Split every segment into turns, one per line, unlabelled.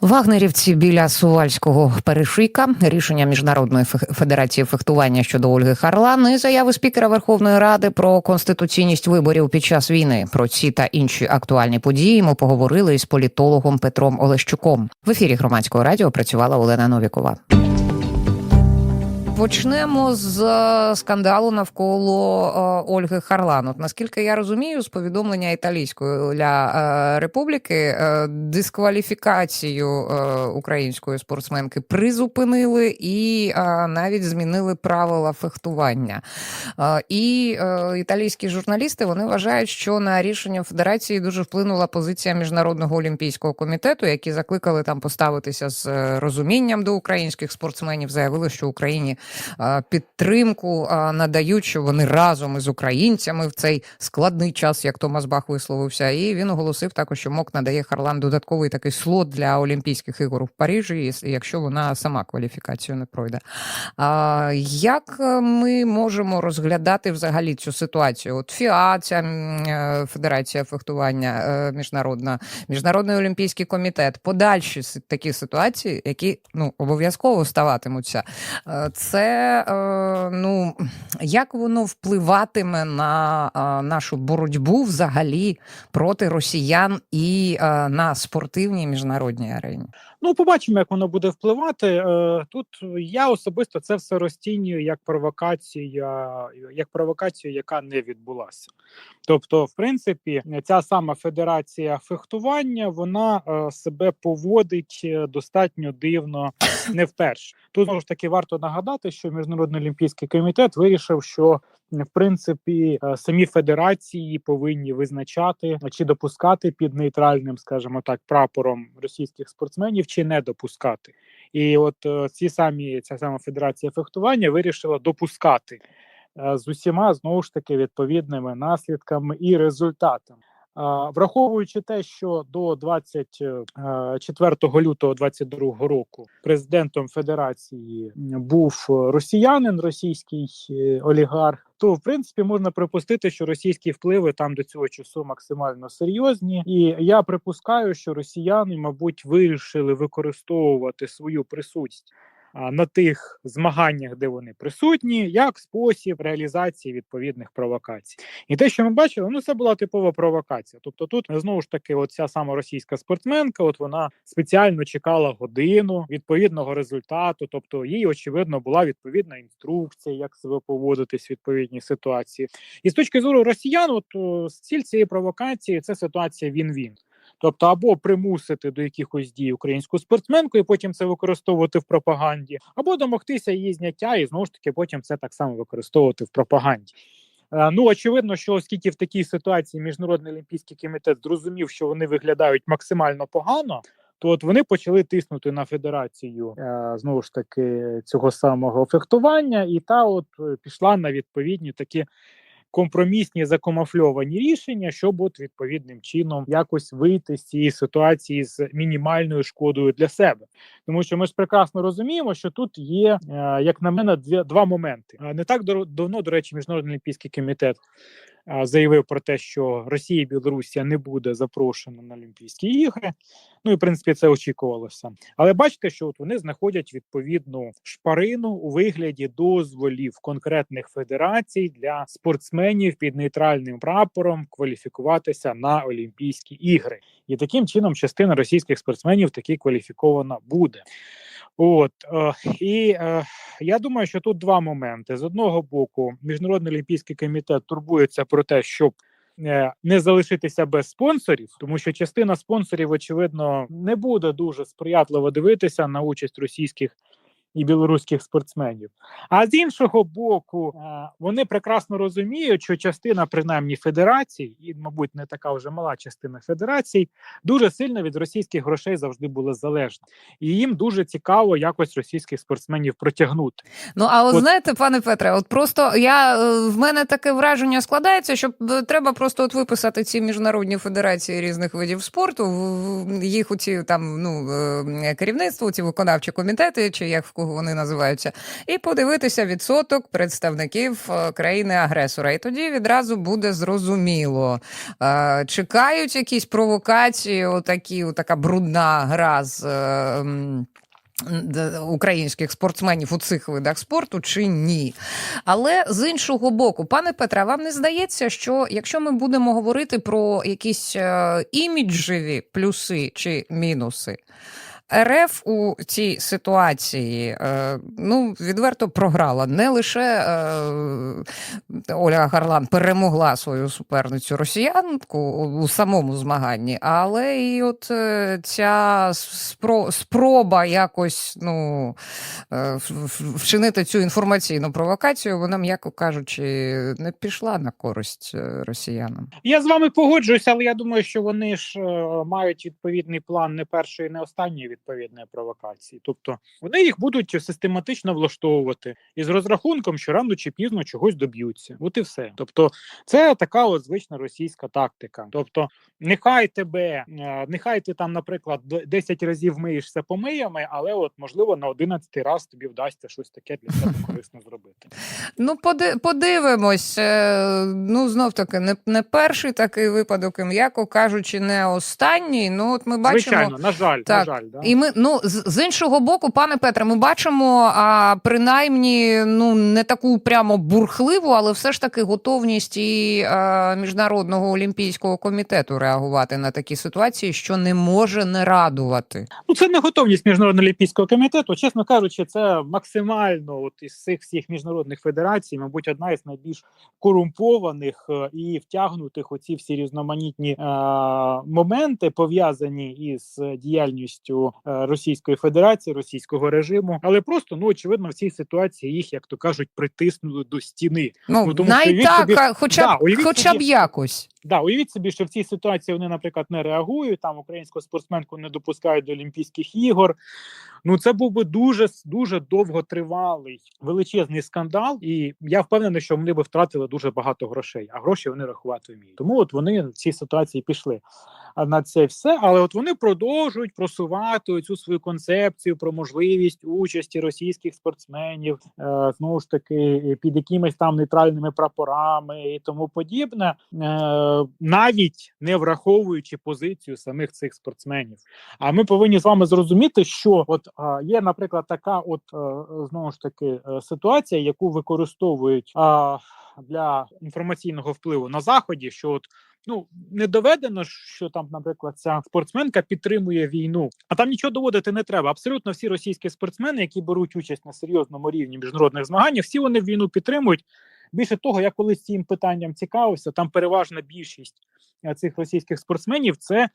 Вагнерівці біля Сувальського перешийка, рішення міжнародної Фе- федерації фехтування щодо Ольги Харлан і заяви спікера Верховної Ради про конституційність виборів під час війни. Про ці та інші актуальні події ми поговорили із політологом Петром Олещуком. В ефірі громадського радіо працювала Олена Новікова. Почнемо з е, скандалу навколо е, Ольги Харлан. От наскільки я розумію, з повідомлення італійської для е, республіки дискваліфікацію української спортсменки призупинили і навіть змінили правила фехтування. І італійські журналісти вони вважають, що на рішення федерації дуже вплинула позиція міжнародного олімпійського комітету, які закликали там поставитися з розумінням до українських спортсменів. Заявили, що Україні підтримку надають, що вони разом із українцями в цей складний час, як Томас Бах висловився. І він оголосив також, що МОК надає Харлан додатковий такий слот для Олімпійських ігор в Парижі, якщо вона сама кваліфікацію не пройде. Як е, ми можемо розглядати взагалі цю ситуацію? От ФІА, ця е, Федерація фехтування е, міжнародна, Міжнародний олімпійський комітет, подальші такі ситуації, які ну обов'язково ставатимуться. Е, Це е, ну як воно впливатиме на е, нашу боротьбу взагалі проти росіян і е, на спортивній міжнародній арені?
Ну, побачимо, як воно буде впливати. Тут я особисто це все розцінюю як провокація, як провокацію, яка не відбулася. Тобто, в принципі, ця сама федерація фехтування вона себе поводить достатньо дивно не вперше. Тут знову ж таки варто нагадати, що міжнародний олімпійський комітет вирішив, що в принципі е, самі федерації повинні визначати чи допускати під нейтральним, скажімо так, прапором російських спортсменів, чи не допускати. І от е, ці самі ця сама федерація фехтування вирішила допускати е, з усіма знову ж таки відповідними наслідками і результатами. Враховуючи те, що до 24 лютого 2022 року президентом Федерації був росіянин, російський е, олігарх, то в принципі можна припустити, що російські впливи там до цього часу максимально серйозні, і я припускаю, що росіяни, мабуть, вирішили використовувати свою присутність на тих змаганнях, де вони присутні, як спосіб реалізації відповідних провокацій. І те, що ми бачили, ну це була типова провокація. Тобто, тут знову ж таки, от ця сама російська спортсменка, от вона спеціально чекала годину відповідного результату. Тобто, їй очевидно була відповідна інструкція, як себе поводитись в відповідній ситуації. І з точки зору росіян, от ціль цієї провокації це ситуація він-він. Тобто, або примусити до якихось дій українську спортсменку і потім це використовувати в пропаганді, або домогтися її зняття, і знову ж таки потім це так само використовувати в пропаганді. Е, Ну, очевидно, що оскільки в такій ситуації міжнародний олімпійський комітет зрозумів, що вони виглядають максимально погано, то от вони почали тиснути на федерацію е, знову ж таки цього самого фехтування, і та от е, пішла на відповідні такі компромісні закомафльовані рішення, щоб от відповідним чином якось вийти з цієї ситуації з мінімальною шкодою для себе. Тому що ми ж прекрасно розуміємо, що тут є, е, як на мене, дві, два моменти. Е, Не так давно, до речі, міжнародний олімпійський комітет заявив про те, що Росія і Білорусія не буде запрошена на Олімпійські ігри. Ну і в принципі це очікувалося. Але бачите, що от вони знаходять відповідну шпарину у вигляді дозволів конкретних федерацій для спортсменів під нейтральним прапором кваліфікуватися на Олімпійські ігри. І таким чином частина російських спортсменів таки кваліфікована буде. От е, і е, я думаю, що тут два моменти: з одного боку, міжнародний олімпійський комітет турбується про те, щоб е, не залишитися без спонсорів, тому що частина спонсорів, очевидно, не буде дуже сприятливо дивитися на участь російських і білоруських спортсменів. А з іншого боку, е, вони прекрасно розуміють, що частина, принаймні, федерацій, і, мабуть, не така вже мала частина федерацій, дуже сильно від російських грошей завжди була залежна, і їм дуже цікаво якось російських спортсменів протягнути.
Ну а от,
От-
знаєте, пане Петре, от просто я е, в мене таке враження складається, що е, треба просто от виписати ці міжнародні федерації різних видів спорту, в- їх у ці там ну керівництво, ці виконавчі комітети, чи як в англійською вони називаються, і подивитися відсоток представників е, країни-агресора. І тоді відразу буде зрозуміло. Е, Чекають якісь провокації, отакі, така брудна гра з. е, Українських спортсменів у цих видах спорту чи ні. Але з іншого боку, пане Петре, вам не здається, що якщо ми будемо говорити про якісь іміджеві плюси чи мінуси, РФ у цій ситуації е, ну, відверто програла. Не лише е, Оля Гарлан перемогла свою суперницю росіянку у, самому змаганні, але і от е, ця спро, спроба якось ну, вчинити цю інформаційну провокацію, вона, м'яко кажучи, не пішла на користь росіянам.
Я з вами погоджуюся, але я думаю, що вони ж мають відповідний план не першої, не останньої відповідної провокації. Тобто вони їх будуть систематично влаштовувати із розрахунком, що рано чи пізно чогось доб'ються. От і все. Тобто, це така от звична російська тактика. Тобто, нехай тебе, е, нехай ти там, наприклад, д- 10 разів миєшся помиями, але от можливо на 11 раз тобі вдасться щось таке для себе корисно зробити.
Ну, поди, подивимось. Е, Ну, знов таки, не, не перший такий випадок, і м'яко кажучи, не останній. Ну, от ми бачимо.
Звичайно, на жаль,
Так.
на жаль, да.
І ми ну з, іншого боку, пане Петре, ми бачимо а, принаймні ну не таку прямо бурхливу, але все ж таки готовність і а, міжнародного олімпійського комітету реагувати на такі ситуації, що не може не радувати.
Ну, це не готовність міжнародного олімпійського комітету. Чесно кажучи, це максимально от із цих всіх міжнародних федерацій, мабуть, одна із найбільш корумпованих е, і втягнутих оці всі різноманітні е, моменти пов'язані із е, діяльністю Російської Федерації, російського режиму. Але просто ну очевидно, в цій ситуації їх, як то кажуть, притиснули до стіни.
Ну,
Ну, тому що
так,
собі-
хоча б
да,
хоча б якось.
Да, уявіть собі, що в цій ситуації вони, наприклад, не реагують. Там українську спортсменку не допускають до Олімпійських ігор. Ну це був би дуже дуже довготривалий величезний скандал, і я впевнений, що вони би втратили дуже багато грошей. А гроші вони рахувати вміють. Тому от вони в цій ситуації пішли на це все. Але от вони продовжують просувати цю свою концепцію про можливість участі російських спортсменів е, знову ж таки під якимись там нейтральними прапорами і тому подібне, е, навіть не враховуючи позицію самих цих спортсменів. А ми повинні з вами зрозуміти, що от є, наприклад, така, от е, знову ж таки е, ситуація, яку використовують для інформаційного впливу на заході, що от. Ну не доведено, що там, наприклад, ця спортсменка підтримує війну, а там нічого доводити не треба. Абсолютно всі російські спортсмени, які беруть участь на серйозному рівні міжнародних змаганнях, всі вони війну підтримують. Більше того, я колись цим питанням цікавився. Там переважна більшість цих російських спортсменів це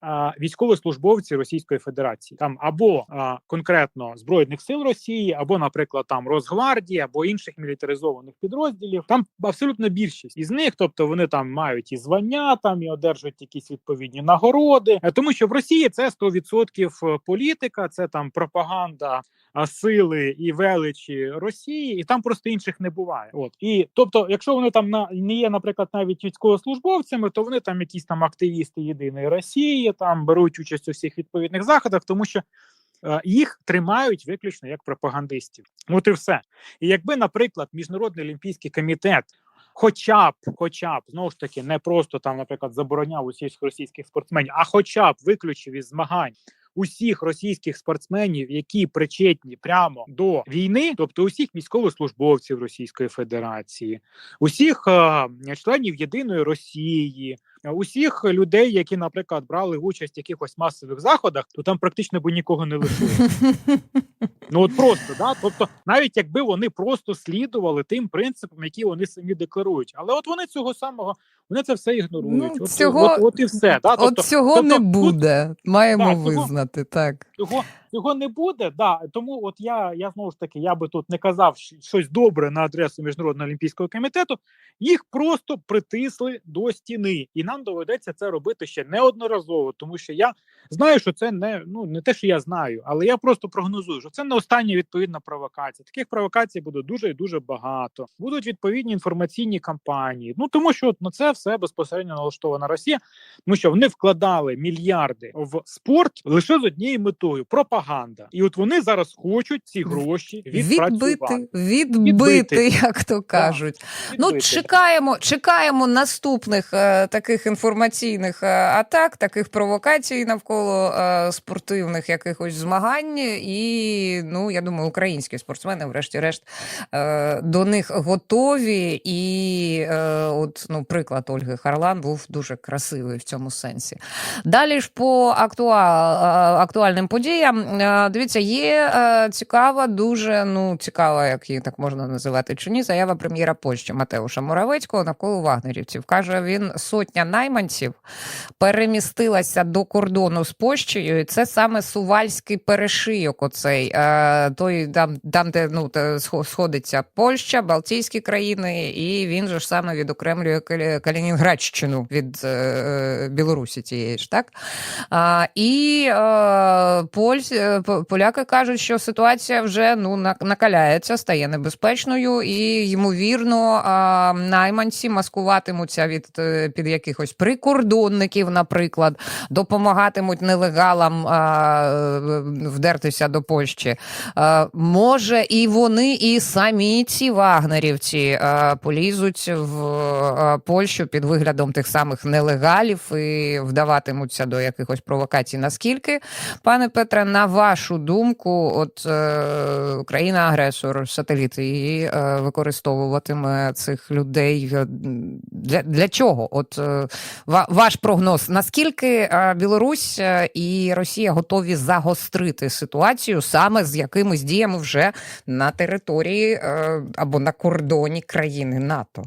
а, військовослужбовці Російської Федерації, там або а, конкретно збройних сил Росії, або, наприклад, там Росгвардії, або інших мілітаризованих підрозділів. Там абсолютно більшість із них, тобто вони там мають і звання, там і одержують якісь відповідні нагороди, Е, тому що в Росії це 100% політика, це там пропаганда сили і величі Росії, і там просто інших не буває. От і тобто, якщо вони там на не є, наприклад, навіть військовослужбовцями, то вони там якісь там активісти єдиної Росії, там беруть участь у всіх відповідних заходах, тому що. е, Їх тримають виключно як пропагандистів. От і все. І якби, наприклад, міжнародний олімпійський комітет, хоча б, хоча б знову ж таки, не просто там, наприклад, забороняв усіх російських спортсменів, а хоча б виключив із змагань усіх російських спортсменів, які причетні прямо до війни, тобто усіх військовослужбовців Російської Федерації, усіх е, членів єдиної Росії. Усіх людей, які, наприклад, брали участь в якихось масових заходах, то там практично би нікого не лишило. Ну от просто да. Тобто, навіть якби вони просто слідували тим принципам, які вони самі декларують, але от вони цього самого вони це все ігнорують.
Ну,
от,
цього-
от, от і все. Да? Тобто,
От цього
тобто
не
тут-
буде. Маємо
Так, цього-
визнати так.
Цього, цього не буде, да. Тому от я, я знову ж таки, я би тут не казав щось добре на адресу Міжнародного олімпійського комітету. Їх просто притисли до стіни, і нам доведеться це робити ще неодноразово, тому що я знаю, що це не ну не те, що я знаю, але я просто прогнозую, що це не остання відповідна провокація. Таких провокацій буде дуже і дуже багато. Будуть відповідні інформаційні кампанії. Ну тому що на це все безпосередньо налаштована Росія, тому що вони вкладали мільярди в спорт лише з однією метою пропаганда. І от вони зараз хочуть ці гроші.
Відбити, відбити, як то кажуть. Ну, чекаємо, чекаємо наступних е, таких інформаційних е, атак, таких провокацій навколо е, спортивних якихось змагань. І ну я думаю, українські спортсмени, врешті-решт, е, до них готові. І е, от ну, приклад Ольги Харлан був дуже красивий в цьому сенсі. Далі ж по актуал, е, актуальним подіям. Е, Дивіться, є е, цікава, дуже ну цікава, як її так можна називати чи ні, заява прем'єра Польщі Матеуша Моравецького навколо вагнерівців. Каже він, сотня найманців перемістилася до кордону з Польщею, і це саме сувальський перешийок. Оцей е, той там, там де ну сходиться Польща, Балтійські країни, і він же ж саме відокремлює Калінінградщину від Білорусі тієї ж так. І е, поль, е, по- поляки кажуть, що ситуація вже ну на- накаляється, стає небезпечною, і ймовірно, найманці маскуватимуться від е, під якихось прикордонників, наприклад, допомагатимуть нелегалам е, вдертися до Польщі. Може, і вони, і самі ці вагнерівці полізуть в Польщу під виглядом тих самих нелегалів і вдаватимуться до якихось провокацій. Наскільки, пане Петре, на вашу думку, от е, країна-агресор, сателіт, і е, використовуватиме цих людей е, для, для чого? От е, ваш прогноз, наскільки е, Білорусь е, і Росія готові загострити ситуацію саме з якимись діями вже на території е, або на кордоні країни НАТО?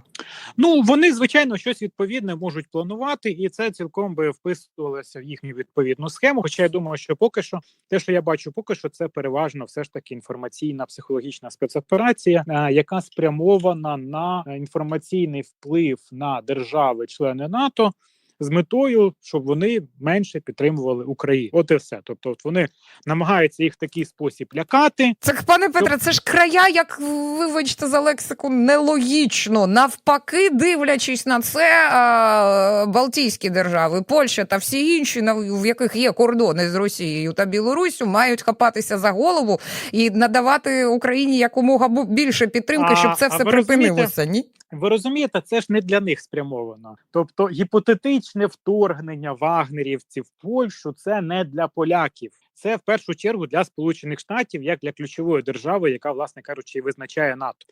Ну вони звичайно щось відповідне можуть планувати, і це цілком би вписувалося в їхню відповідну схему. Хоча я думаю, що поки що те, що я бачу, поки що це переважно все ж таки інформаційна психологічна спецоперація, е, яка спрямована на е, інформаційний вплив на держави-члени НАТО. З метою, щоб вони менше підтримували Україну, от і все. Тобто, от вони намагаються їх в такий спосіб лякати,
Це пане Петре, це ж края, як вибачте за лексику, нелогічно. Навпаки, дивлячись на це, а, Балтійські держави, Польща та всі інші, в яких є кордони з Росією та Білоруссю, мають хапатися за голову і надавати Україні якомога більше підтримки, щоб це
а
все
розумієте,
припинилося. Ні?
Ви розумієте, це ж не для них спрямовано. Тобто гіпотетичне вторгнення вагнерівців в Польщу це не для поляків. Це в першу чергу для Сполучених Штатів, як для ключової держави, яка, власне кажучи, визначає НАТО.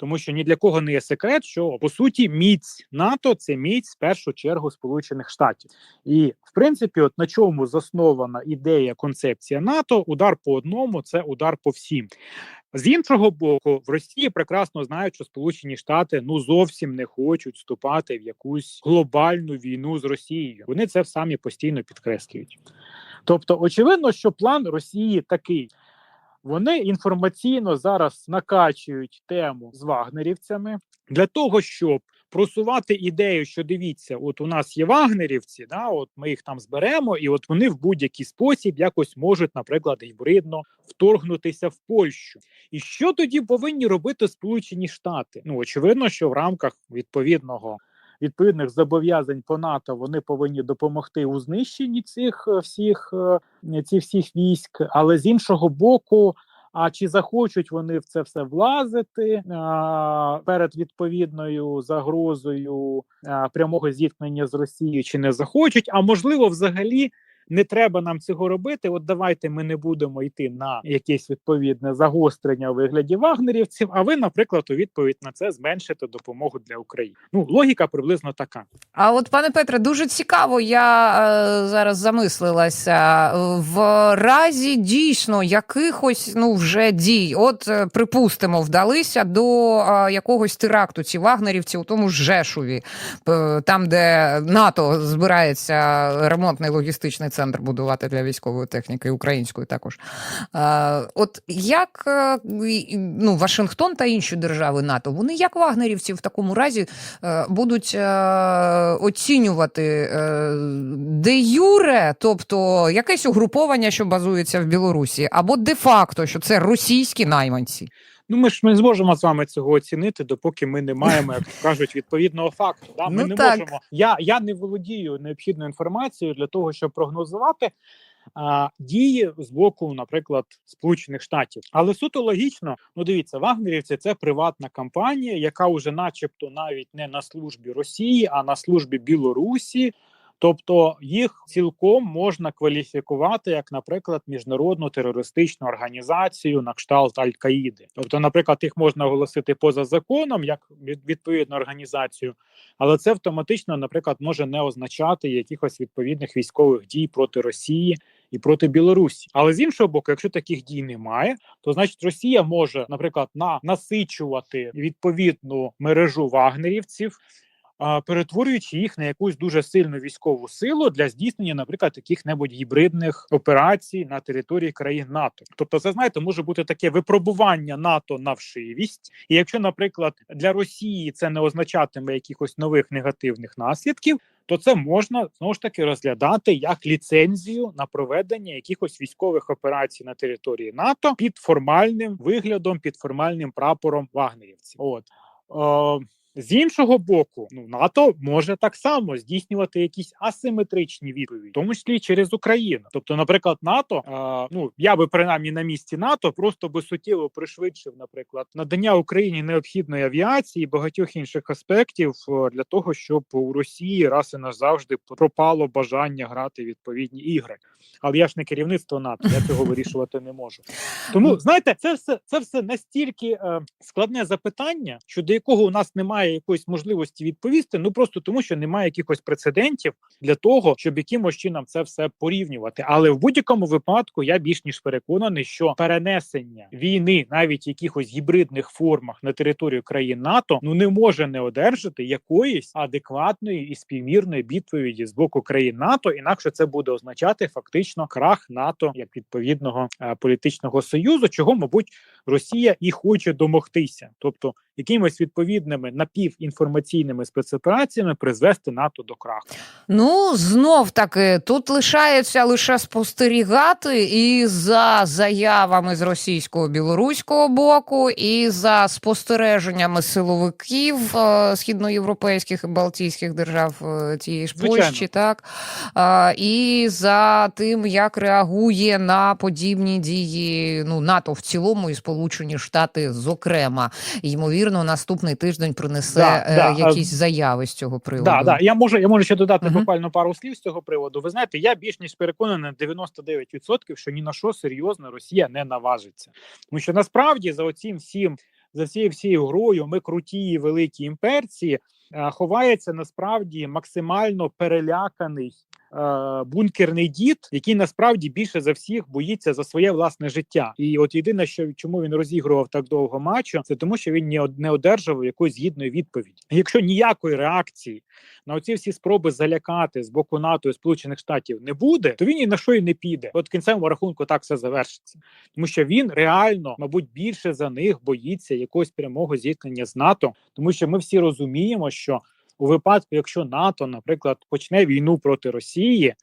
Тому що ні для кого не є секрет, що по суті міць НАТО це міць в першу чергу Сполучених Штатів. І в принципі, от на чому заснована ідея концепція НАТО, удар по одному це удар по всім. З іншого боку, в Росії прекрасно знають, що Сполучені Штати ну зовсім не хочуть вступати в якусь глобальну війну з Росією. Вони це самі постійно підкреслюють. Тобто, очевидно, що план Росії такий. Вони інформаційно зараз накачують тему з вагнерівцями для того, щоб просувати ідею, що дивіться, от у нас є вагнерівці, да, от ми їх там зберемо, і от вони в будь-який спосіб якось можуть, наприклад, гібридно вторгнутися в Польщу. І що тоді повинні робити Сполучені Штати? Ну очевидно, що в рамках відповідного. Відповідних зобов'язань по НАТО вони повинні допомогти у знищенні цих е, всіх е, цих всіх військ, але з іншого боку, а чи захочуть вони в це все влазити а, перед відповідною загрозою а, прямого зіткнення з Росією, чи не захочуть? А можливо, взагалі не треба нам цього робити. От давайте ми не будемо йти на якесь відповідне загострення у вигляді вагнерівців. А ви, наприклад, у відповідь на це зменшите допомогу для України. Ну логіка приблизно така.
А от, пане Петре, дуже цікаво, я е, зараз замислилася. В разі дійсно якихось ну вже дій, от е, припустимо, вдалися до е, якогось теракту ці вагнерівці у тому ж Жешуві, е, там, де НАТО збирається ремонтний логістичний центр будувати для військової техніки, української також. От як е, ну, Вашингтон та інші держави НАТО, вони як вагнерівці в такому разі е, будуть е, оцінювати де юре, тобто якесь угруповання, що базується в Білорусі, або де-факто, що це російські найманці.
Ну, ми ж ми не зможемо з вами цього оцінити, допоки ми не маємо, як кажуть, відповідного факту. Да? Ми
Ну,
не
так.
можемо. Я, я не володію необхідною інформацією для того, щоб прогнозувати а, дії з боку, наприклад, Сполучених Штатів. Але суто логічно, ну дивіться, вагнерівці це приватна компанія, яка вже, начебто, навіть не на службі Росії, а на службі Білорусі. Тобто їх цілком можна кваліфікувати як, наприклад, міжнародну терористичну організацію на кшталт Аль-Каїди. Тобто, наприклад, їх можна оголосити поза законом як відповідну організацію, але це автоматично, наприклад, може не означати якихось відповідних військових дій проти Росії і проти Білорусі. Але з іншого боку, якщо таких дій немає, то значить Росія може, наприклад, на насичувати відповідну мережу вагнерівців. Перетворюючи їх на якусь дуже сильну військову силу для здійснення, наприклад, яких-небудь гібридних операцій на території країн НАТО. Тобто, це знаєте, може бути таке випробування НАТО на вшивість, і якщо, наприклад, для Росії це не означатиме якихось нових негативних наслідків, то це можна знову ж таки розглядати як ліцензію на проведення якихось військових операцій на території НАТО під формальним виглядом, під формальним прапором вагнерівців. От е, з іншого боку, ну НАТО може так само здійснювати якісь асиметричні відповіді, в тому числі через Україну. Тобто, наприклад, НАТО, е, ну я би принаймні на місці НАТО просто би суттєво пришвидшив, наприклад, надання Україні необхідної авіації і багатьох інших аспектів е, для того, щоб у Росії раз і назавжди пропало бажання грати відповідні ігри. Але я ж не керівництво НАТО, я цього вирішувати не можу. Тому знаєте, це все це все настільки е, складне запитання, щодо якого у нас немає якоїсь можливості відповісти. Ну просто тому, що немає якихось прецедентів для того, щоб якимось чином це все порівнювати. Але в будь-якому випадку я більш ніж переконаний, що перенесення війни навіть в якихось гібридних формах на територію країн НАТО ну не може не одержати якоїсь адекватної і співмірної відповіді з боку країн НАТО, інакше це буде означати фактично крах НАТО як відповідного е, політичного союзу, чого мабуть Росія і хоче домогтися, тобто якимись відповідними напівінформаційними спецопераціями призвести НАТО до краху.
Ну, знов таки, тут лишається лише спостерігати і за заявами з російського білоруського боку, і за спостереженнями силовиків е, східноєвропейських і балтійських держав е, тієї ж
Звичайно.
Польщі, так е, і за тим, як реагує на подібні дії ну, НАТО в цілому і Сполучені Штати, зокрема. Ймовірно, наступний тиждень принесе
Да,
е,
да,
якісь заяви з цього приводу.
Да, да. Я можу, я можу ще додати
Мгм.
буквально пару слів з цього приводу. Ви знаєте, я більш ніж переконаний на 99%, що ні на що серйозно Росія не наважиться. Тому що насправді за оцім всім, за цією всією грою, ми круті великі імперці. е, Ховається насправді максимально переляканий е, бункерний дід, який насправді більше за всіх боїться за своє власне життя. І от єдине, що чому він розігрував так довго матчу, це тому, що він не од- не одержав якоїсь гідної відповіді. Якщо ніякої реакції на оці всі спроби залякати з боку НАТО і Сполучених Штатів не буде, то він ні на що й не піде. От кінцевому рахунку так все завершиться, тому що він реально, мабуть, більше за них боїться якогось прямого зіткнення з НАТО, тому що ми всі розуміємо, що у випадку, якщо НАТО, наприклад, почне війну проти Росії.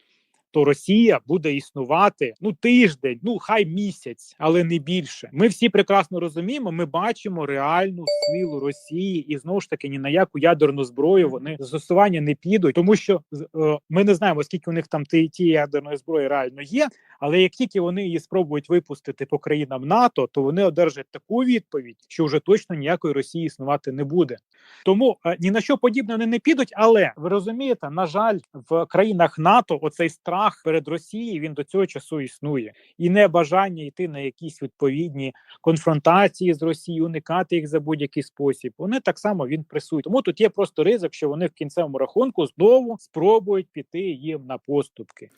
То Росія буде існувати ну тиждень, ну хай місяць, але не більше. Ми всі прекрасно розуміємо. Ми бачимо реальну силу Росії, і знову ж таки ні на яку ядерну зброю вони застосування не підуть, тому що е, ми не знаємо, скільки у них там ті, ті ядерної зброї реально є. Але як тільки вони її спробують випустити по країнам НАТО, то вони одержать таку відповідь, що вже точно ніякої Росії існувати не буде. Тому е, ні на що подібне вони не підуть. Але ви розумієте, на жаль, в країнах НАТО оцей страх перед Росією він до цього часу існує, і не бажання йти на якісь відповідні конфронтації з Росією, уникати їх за будь-який спосіб. Вони так само він присутні. Тому тут є просто ризик, що вони в кінцевому рахунку знову спробують піти їм на поступки.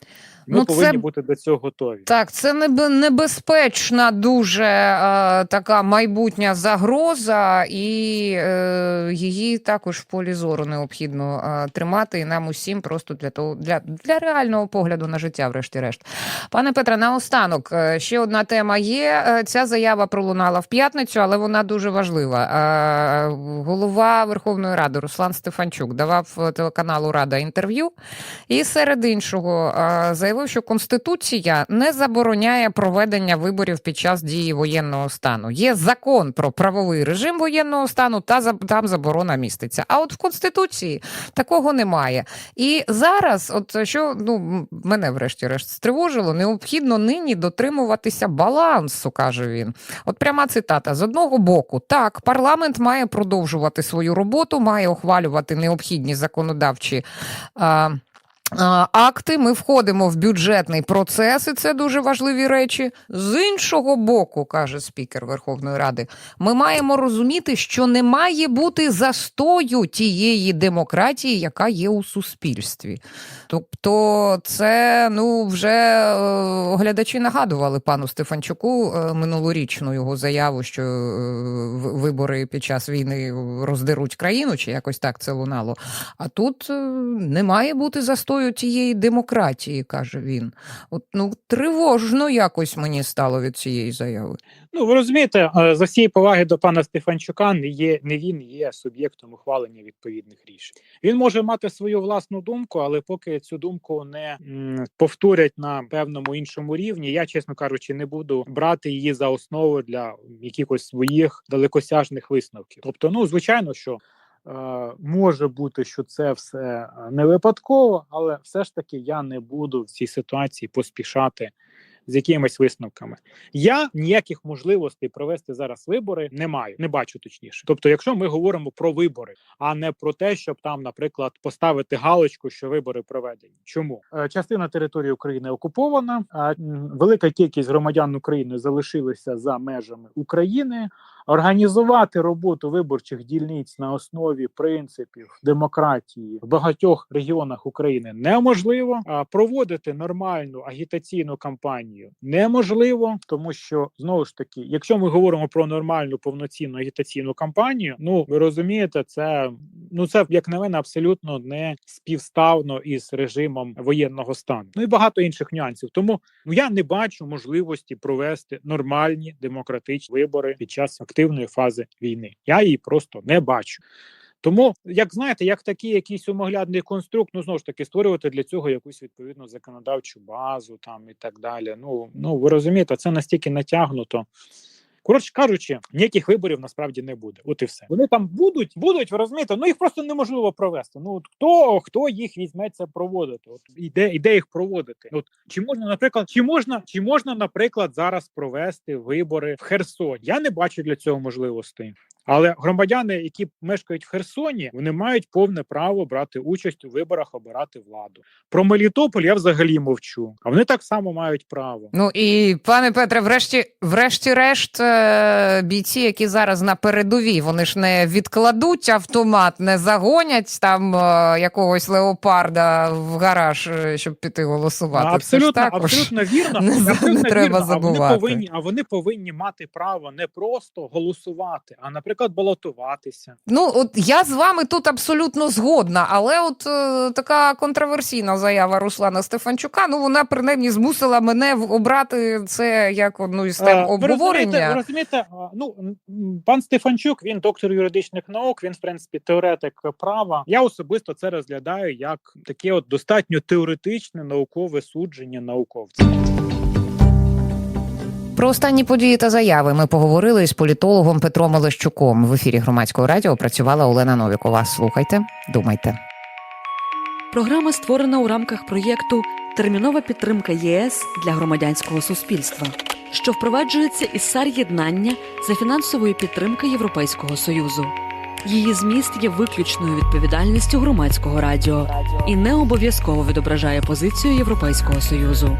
Ми
Ну, це-
повинні бути до цього готові.
Так, це небе- небезпечна дуже е, така майбутня загроза, і е, її також в полі зору необхідно е, тримати. І нам усім просто для того для, для реального погляду. погляду на життя, врешті-решт. Пане Петре, наостанок е, ще одна тема є. Е, Ця заява пролунала в п'ятницю, але вона дуже важлива. Е, Голова Верховної Ради Руслан Стефанчук давав е, телеканалу Рада інтерв'ю і серед іншого е, заявив, що Конституція не забороняє проведення виборів під час дії воєнного стану. Є закон про правовий режим воєнного стану, та там заборона міститься. А от в Конституції такого немає. І зараз, от що ну мене врешті-решт стривожило, необхідно нині дотримуватися балансу, каже він. От пряма цитата: з одного боку, так, парламент має продовжувати свою роботу, має ухвалювати необхідні законодавчі. А, Акти, ми входимо в бюджетний процес, і це дуже важливі речі. З іншого боку, каже спікер Верховної Ради, ми маємо розуміти, що не має бути застою тієї демократії, яка є у суспільстві. Тобто, це ну вже е, глядачі нагадували пану Стефанчуку е, минулорічну його заяву, що е, вибори під час війни роздеруть країну, чи якось так це лунало. А тут не має бути застою тієї демократії, каже він. От ну тривожно якось мені стало від цієї заяви.
Ну ви розумієте, е, за всієї поваги до пана Стефанчука не є не він є суб'єктом ухвалення відповідних рішень. Він може мати свою власну думку, але поки цю думку не повторять на певному іншому рівні, я чесно кажучи, не буду брати її за основу для якихось своїх далекосяжних висновків. Тобто, ну звичайно, що. Е, Може бути, що це все е, не випадково, але все ж таки я не буду в цій ситуації поспішати з якимись висновками. Я ніяких можливостей провести зараз вибори не маю, не бачу точніше. Тобто, якщо ми говоримо про вибори, а не про те, щоб там, наприклад, поставити галочку, що вибори проведені. Чому Е, частина території України окупована, а велика кількість громадян України залишилися за межами України. Організувати роботу виборчих дільниць на основі принципів демократії в багатьох регіонах України неможливо. А проводити нормальну агітаційну кампанію неможливо, тому що знову ж таки, якщо ми говоримо про нормальну повноцінну агітаційну кампанію, ну ви розумієте, це ну це як на мене абсолютно не співставно із режимом воєнного стану. Ну і багато інших нюансів. Тому ну я не бачу можливості провести нормальні демократичні вибори під час активної фази війни. Я її просто не бачу. Тому, як знаєте, як такий якийсь умоглядний конструкт, ну знову ж таки створювати для цього якусь відповідну законодавчу базу там і так далі. Ну ну ви розумієте, це настільки натягнуто. Коротше кажучи, ніяких виборів насправді не буде. От і все. Вони там будуть, будуть, ви розумієте, ну їх просто неможливо провести. Ну от хто хто їх візьметься проводити? От іде, іде їх проводити. От чи можна, наприклад, чи можна, чи можна, наприклад, зараз провести вибори в Херсоні? Я не бачу для цього можливостей. Але громадяни, які мешкають в Херсоні, вони мають повне право брати участь у виборах, обирати владу. Про Мелітополь я взагалі мовчу. А вони так само мають право.
Ну і пане Петре, врешті, врешті-решт, е, бійці, які зараз на передовій, вони ж не відкладуть автомат, не загонять там е, якогось леопарда в гараж, е, щоб піти голосувати. Ж
абсолютно,
також.
абсолютно вірно.
не-
абсолютно
не треба
вірно. А вони повинні, а вони повинні мати право не просто голосувати, а наприклад, балотуватися.
Ну, от я з вами тут абсолютно згодна, але от е, така контроверсійна заява Руслана Стефанчука, ну вона принаймні змусила мене обрати це як одну із тем
Е, ви розумієте,
обговорення.
ви розумієте, ну пан Стефанчук, він доктор юридичних наук, він в принципі теоретик права. Я особисто це розглядаю як таке от достатньо теоретичне наукове судження науковця.
Про останні події та заяви ми поговорили із політологом Петром Олещуком. В ефірі громадського радіо працювала Олена Новікова. Слухайте, думайте.
Програма створена у рамках проєкту Термінова підтримка ЄС для громадянського суспільства, що впроваджується із САР єднання за фінансової підтримки Європейського союзу. Її зміст є виключною відповідальністю громадського радіо і не обов'язково відображає позицію Європейського союзу.